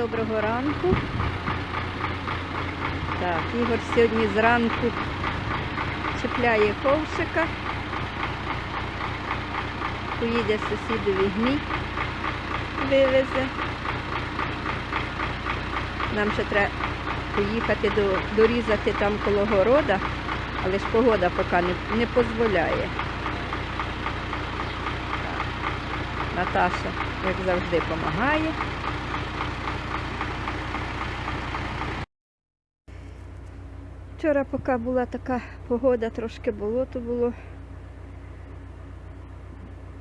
доброго ранку. Так, Ігор сьогодні зранку чіпляє ковшика. Поїде сусідові гній, вивезе. Нам ще треба поїхати до, дорізати там коло города, але ж погода поки не, не дозволяє. Наташа, як завжди, допомагає. Вчора, поки була така погода, трошки болото було.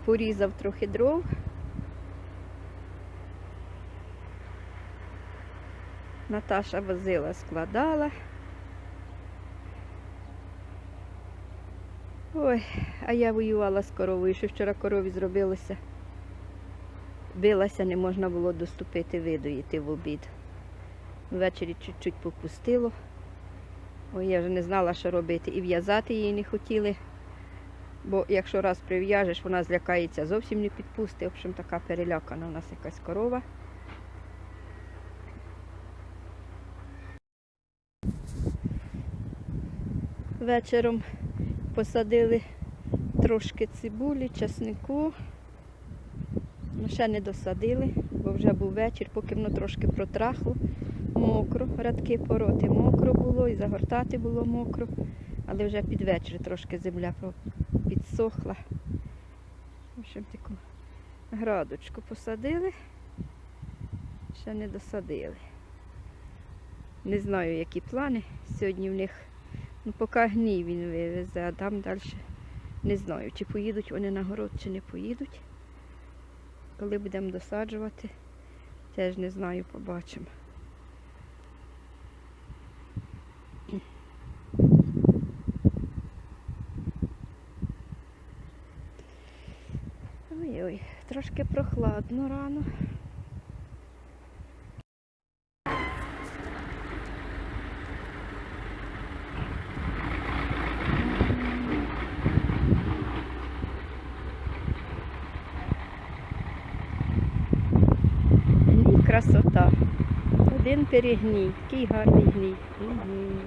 Порізав трохи дров. Наташа возила, складала. Ой, а я воювала з коровою, що вчора корові зробилося. Билася, не можна було доступити видоїти в обід. Ввечері чуть-чуть попустило. Ой, я вже не знала, що робити. І в'язати її не хотіли. Бо якщо раз прив'яжеш, вона злякається, зовсім не підпустить. В общем, така перелякана у нас якась корова. Вечором посадили трошки цибулі, часнику. Ну, ще не досадили, бо вже був вечір, поки воно трошки протрахло, мокро, радки пороти мокро було і загортати було мокро, але вже під вечір трошки земля підсохла. В общем, таку градочку посадили, ще не досадили. Не знаю, які плани. Сьогодні в них, ну, поки гній він вивезе, а там далі не знаю, чи поїдуть вони на город, чи не поїдуть. Коли будемо досаджувати, теж не знаю, побачимо. Трошки прохладно рано. Красота. Один перегній, який гарний гній. Мгм.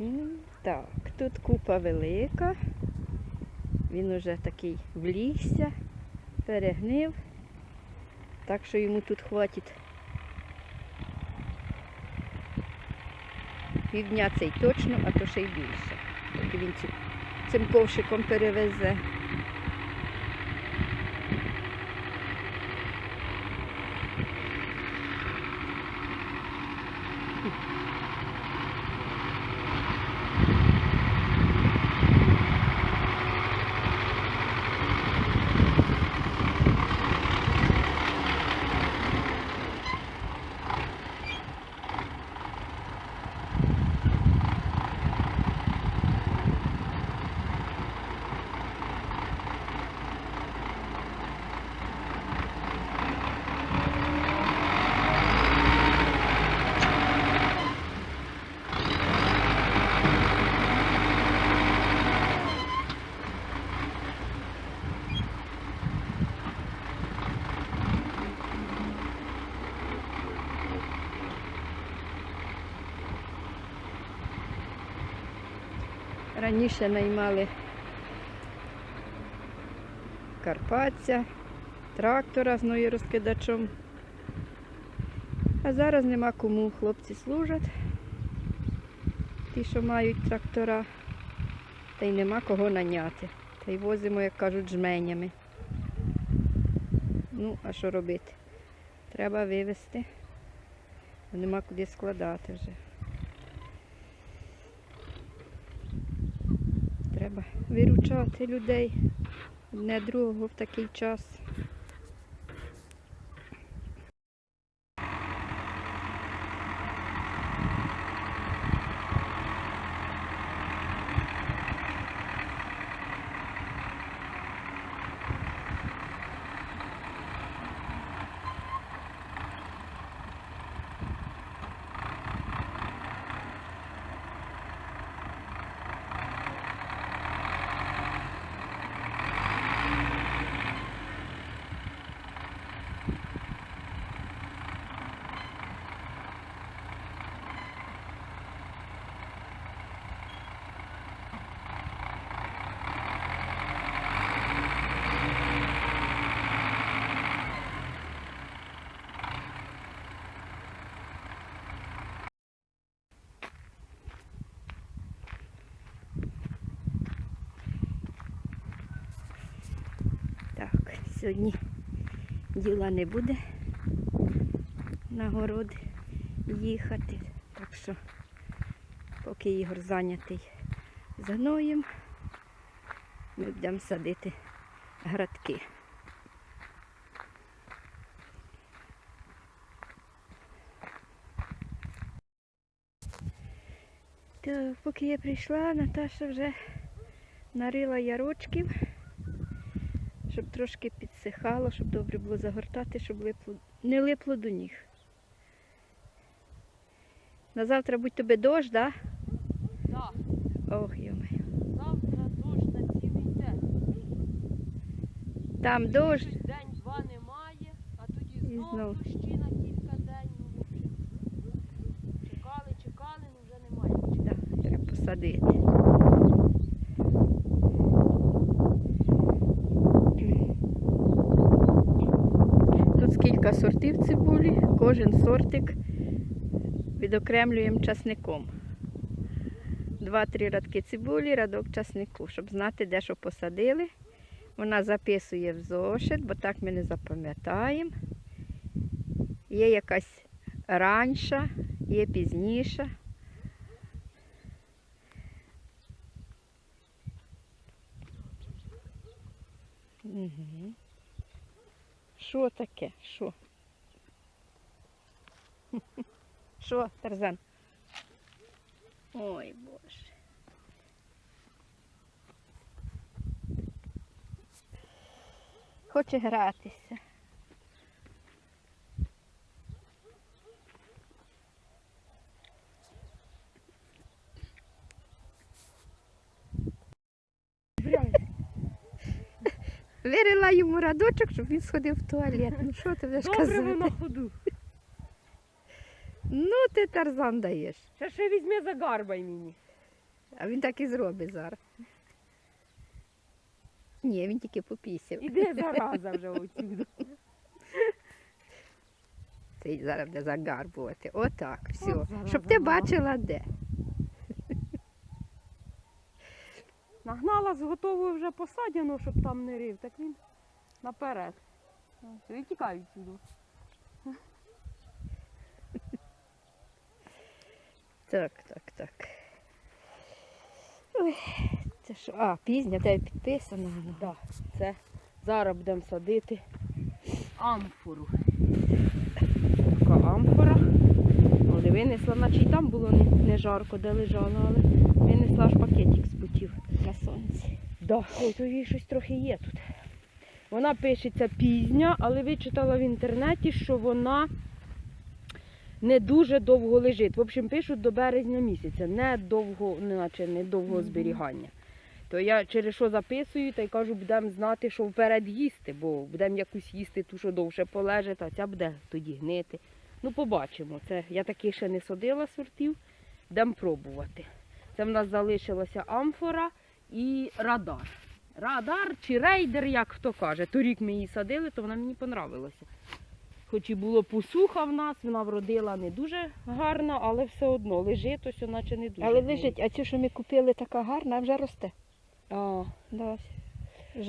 М, Так, тут купа велика. Він уже такий влігся, перегнив. Так що йому тут хватить півдня цей точно, а то ще й більше. Він цим ковшиком перевезе. Раніше наймали карпатця, трактора з нею розкидачом. А зараз нема кому. Хлопці служать. Ті, що мають трактора, та й нема кого наняти. Та й возимо, як кажуть, жменями. Ну, а що робити? Треба вивезти. бо Нема куди складати вже. Треба виручати людей одне другого в такий час. Так, сьогодні діла не буде на город їхати. Так що, поки Ігор зайнятий з гноєм, ми будемо садити градки. То, поки я прийшла, Наташа вже нарила ярочків щоб трошки підсихало, щоб добре було загортати, щоб липло, не липло до ніг. На завтра будь тобі дощ, да? Так, Ох, йоми. завтра дощ на цілий день. Там дощ. День-два немає, а тоді І знов дощі на кілька день. Ну, чекали, чекали, ну вже немає. Да, треба посадити. Тут кілька сортів цибулі, кожен сортик відокремлюємо часником. Два-три радки цибулі, радок часнику, щоб знати, де що посадили. Вона записує в зошит, бо так ми не запам'ятаємо. Є якась ранша, є пізніша. Угу. Що таке? Що? Що, Тарзан? Ой, Боже. Хоче гратися. Вирила йому радочок, щоб він сходив в туалет. Ну що ти будеш Добре казати? на ходу. Ну ти тарзан даєш. Ще ще візьми загарбай мені. А він так і зробить зараз. Ні, він тільки попісив. Іди зараза вже отсюди. Цей зараз буде загарбувати. Отак, все. От Щоб ти бачила де. Нагнала з готовою вже посадяну, щоб там не рив, так він наперед. І сюди. Так, так, так. Ой, це що? А, пізня, тебе підписано. воно. Да, це зараз будемо садити амфору. Така амфора. Але винесла, наче й там було не, не жарко, де лежала, але винесла аж пакетик сонці. Да, ой, то їй щось трохи є тут. Вона пишеться пізня, але вичитала в інтернеті, що вона не дуже довго лежить. В общем, пишуть до березня місяця, не довго, не наче не довго зберігання. То я через що записую та й кажу, будемо знати, що вперед їсти, бо будемо якусь їсти, ту, що довше полежить, а ця буде тоді гнити. Ну, побачимо. Це я таки ще не садила сортів, будемо пробувати. Це в нас залишилося амфора і радар. Радар чи рейдер, як хто каже. Торік ми її садили, то вона мені понравилася. Хоч і було посуха в нас, вона вродила не дуже гарно, але все одно лежить ось, наче не дуже. Але гарно. лежить, а цю, що ми купили, така гарна, а вже росте. А, Да.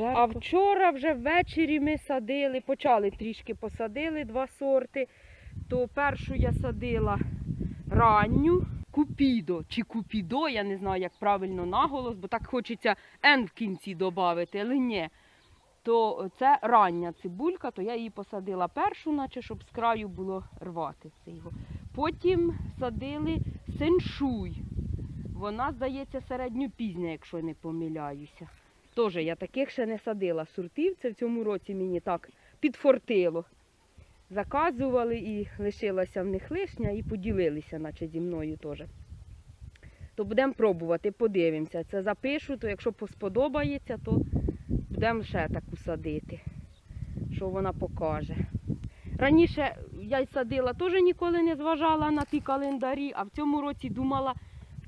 А вчора вже ввечері ми садили, почали трішки посадили два сорти. То першу я садила ранню купідо чи купідо, я не знаю, як правильно наголос, бо так хочеться Н в кінці додати, але ні. То це рання цибулька, то я її посадила першу, наче щоб з краю було рвати це його. Потім садили сеншуй. Вона, здається, середньопізня, якщо не помиляюся. Теж я таких ще не садила сортів. Це в цьому році мені так підфортило. Заказували і лишилася в них лишня і поділилися, наче зі мною теж. То будемо пробувати, подивимося. Це запишу, то якщо сподобається, то будемо ще таку садити, що вона покаже. Раніше я й садила, теж ніколи не зважала на ті календарі, а в цьому році думала,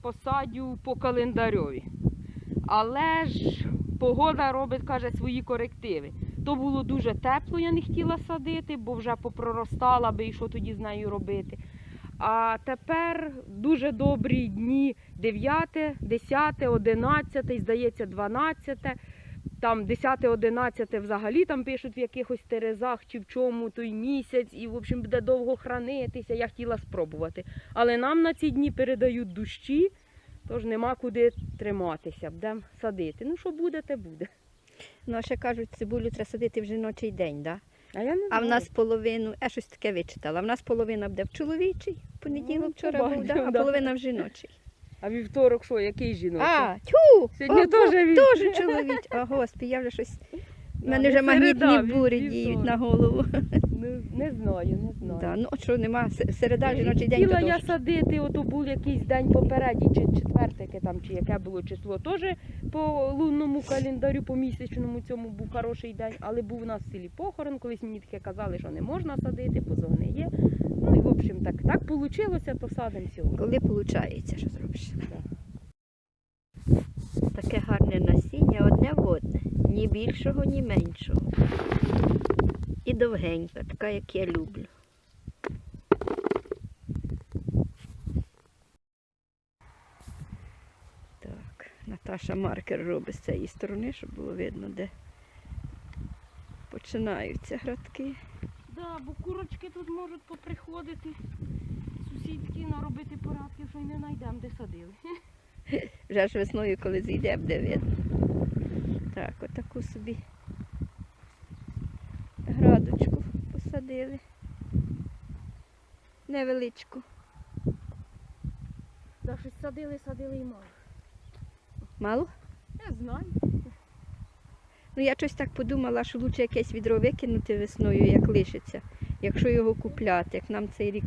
посадю по календарьові. Але ж погода робить, каже, свої корективи. То було дуже тепло, я не хотіла садити, бо вже попроростала би і що тоді з нею робити. А тепер дуже добрі дні 9, 10, 11, здається, 12. Там 10, 11 взагалі там пишуть в якихось терезах чи в чому той місяць, і в общем буде довго хранитися. Я хотіла спробувати. Але нам на ці дні передають дощі, тож нема куди триматися. Будемо садити. Ну, що буде, те буде. Ну, а ще кажуть, цибулю треба садити в жіночий день, да? А я не А в нас половину, я щось таке вичитала. В нас половина буде в чоловічий, в понеділок Ну, вчора був, да, а да. половина в жіночий. А вівторок що, який жіночий? А, тю! Сьогодні теж Бог, він- теж чоловіч. А господи, я вже щось. У мене вже середа, магнітні бурі діють на голову. Не, не знаю, не знаю. Да, ну що нема, с- середа, жіночий день. Хотіла то я дощ. садити, ото був якийсь день попередній, чи четверте, яке там, чи яке було число. Теж по лунному календарю, по місячному цьому був хороший день, але був у нас в селі похорон. Колись мені таке казали, що не можна садити, бо зогниє. Ну і в общем так, так вийшло, то садимо сьогодні. Коли виходить, що зробиш? Таке гарне насіння, одне в одне. Ні більшого, ні меншого. І довгенька, така, як я люблю. Так, Наташа маркер робить з цієї сторони, щоб було видно, де починаються градки. Да, бо курочки тут можуть поприходити, сусідки наробити порядків, що й не знайдемо, де садили. Вже ж весною, коли зійде, буде видно. Так, отаку собі градочку посадили. Невеличку. Да, щось садили, садили і мало. Мало? Я знаю. Ну я щось так подумала, що краще якесь відро викинути весною, як лишиться, якщо його купляти. Як нам цей рік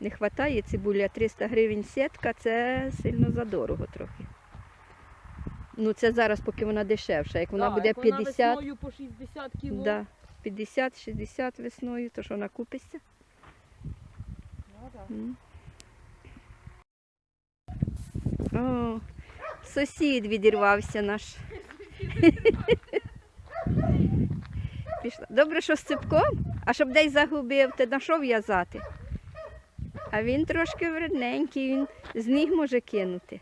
не вистачає цибулі, а 300 гривень сітка, це сильно задорого трохи. Ну це зараз, поки вона дешевша. Як вона Да, буде як вона 50, весною по 60 кіло. Да, 50-60 весною, то що накупишся? Да, да. М. О, сусід відірвався наш. Пішла. Добре, що з ципком, а щоб десь загубив, ти на що в'язати? А він трошки вредненький, він з ніг може кинути.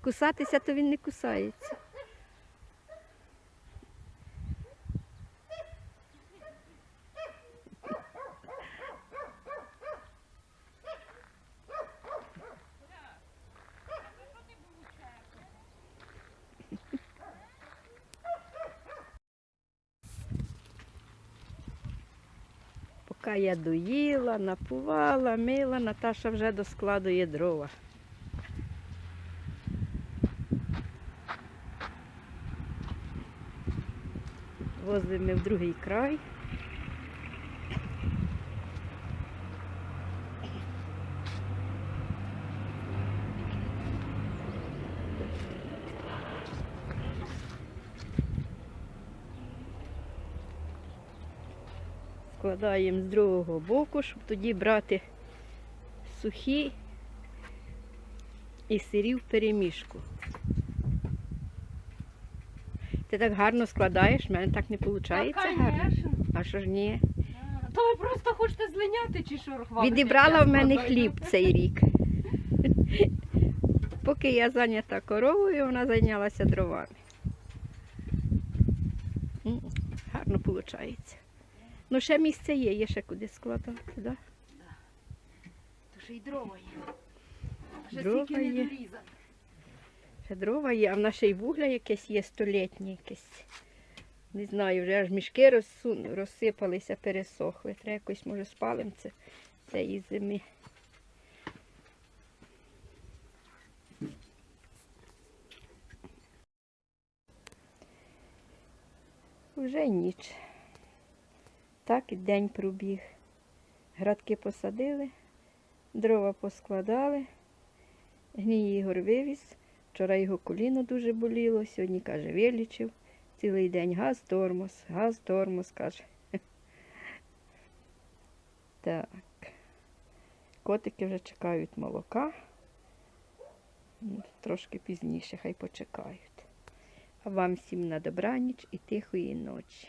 Кусатися, то він не кусається. Поки я доїла, напувала, мила, Наташа вже доскладує дрова. Возимо ми в другий край. Складаємо з другого боку, щоб тоді брати сухі і сирів перемішку. Ти так гарно складаєш, в мене так не виходить гарно. А що ж ні? То ви просто хочете злиняти чи що хвалите? Відібрала в мене хліб цей рік. Поки я зайнята коровою, вона зайнялася дровами. Гарно виходить. Ну, ще місце є, є ще куди складати, да? То ще й дрова є. Ще Дрова стільки не є. дорізано. Ще дрова є, а в нас ще й вугля якесь є столітнє якесь. Не знаю, вже аж мішки розсун, розсипалися, пересохли. Треба якось, може, спалимо це цієї зими. Вже ніч. Так день пробіг. Градки посадили, дрова поскладали. Гній Ігор вивіз. Вчора його коліно дуже боліло, сьогодні, каже, вилічив. Цілий день газ, тормоз, газ, тормоз, каже. Так. Котики вже чекають молока. Ну, Трошки пізніше, хай почекають. А вам всім на добраніч і тихої ночі.